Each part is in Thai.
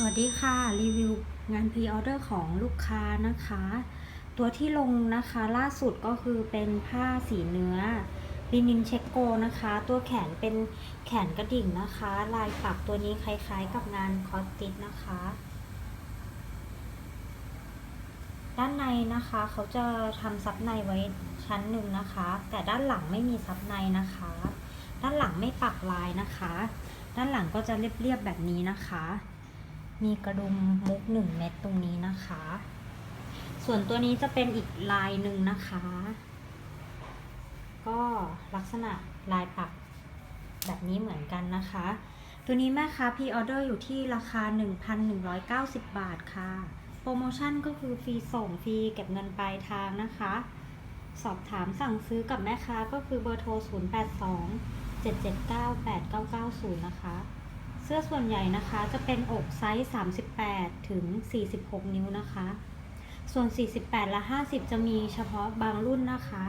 สวัสดีค่ะ รีวิวงานพรีออเดอร์ของลูกค้านะคะ ตัวที่ลงนะคะล่าสุดก็คือเป็นผ้าสีเนื้อลินินเชโกนะคะ ตัวแขนเป็นแขนกระดิ่งนะคะ ลายปักตัวนี้คล้ายๆกับงานคอสติสนะคะ ด้านในนะคะเขาจะทำซับในไว้ชั้นหนึ่งนะคะ แต่ด้านหลังไม่มีซับในนะคะ ด้านหลังไม่ปักลายนะคะ ด้านหลังก็จะเรียบๆแบบนี้นะคะ มีกระดุมมุกหนึ่งเม็ดตรงนี้นะคะ ส่วนตัวนี้จะเป็นอีกลายหนึ่งนะคะ ก็ลักษณะลายปักแบบนี้เหมือนกันนะคะ ตัวนี้แม่ค้าพีออเดอร์อยู่ที่ราคา 1,190 บาทค่ะ โปรโมชั่นก็คือฟรีส่งฟรีเก็บเงินปลายทางนะคะ สอบถามสั่งซื้อกับแม่ค้าก็คือเบอร์โทร 082 779 8990 นะคะ สื้อส่วนใหญ่นะคะจะเป็นอกไซส์ 38 ถึง 46 นิ้วนะคะ ส่วน 48 และ 50 จะมีเฉพาะบางรุ่นนะคะ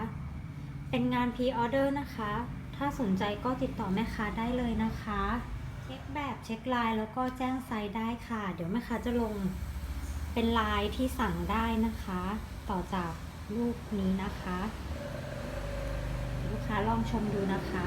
เป็นงานพรีออเดอร์นะคะ ถ้าสนใจก็ติดต่อแม่ค้าได้เลยนะคะ เช็คแบบเช็คลายแล้วก็แจ้งไซส์ได้ค่ะ เดี๋ยวแม่ค้าจะลงเป็นลายที่สั่งได้นะคะ ต่อจากรูปนี้นะคะ ลูกค้าลองชมดูนะคะ